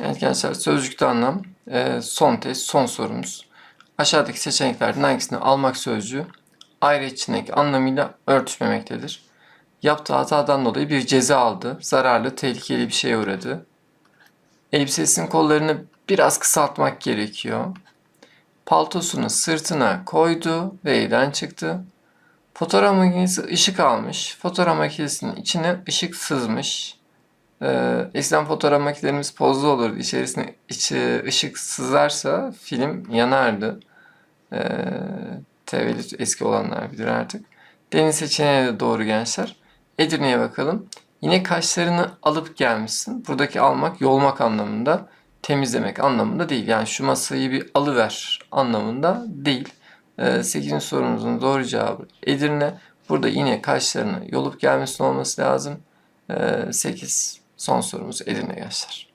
Evet gençler sözcükte anlam e, son test son sorumuz. Aşağıdaki seçeneklerden hangisini almak sözcüğü ayrı içindeki anlamıyla örtüşmemektedir. Yaptığı hatadan dolayı bir ceza aldı. Zararlı, tehlikeli bir şeye uğradı. Elbisesinin kollarını biraz kısaltmak gerekiyor. Paltosunu sırtına koydu ve evden çıktı. Fotoğraf makinesi ışık almış. Fotoğraf makinesinin içine ışık sızmış. Ee, eskiden fotoğraf makinelerimiz pozlu olurdu. İçerisine içi ışık sızarsa film yanardı. Ee, TV'li eski olanlar bilir artık. Deniz seçeneği de doğru gençler. Edirne'ye bakalım. Yine kaşlarını alıp gelmişsin. Buradaki almak yolmak anlamında, temizlemek anlamında değil. Yani şu masayı bir alıver anlamında değil. Ee, 8. sorumuzun doğru cevabı Edirne. Burada yine kaşlarını yolup gelmesi olması lazım. Ee, 8 son sorumuz Edirne gençler.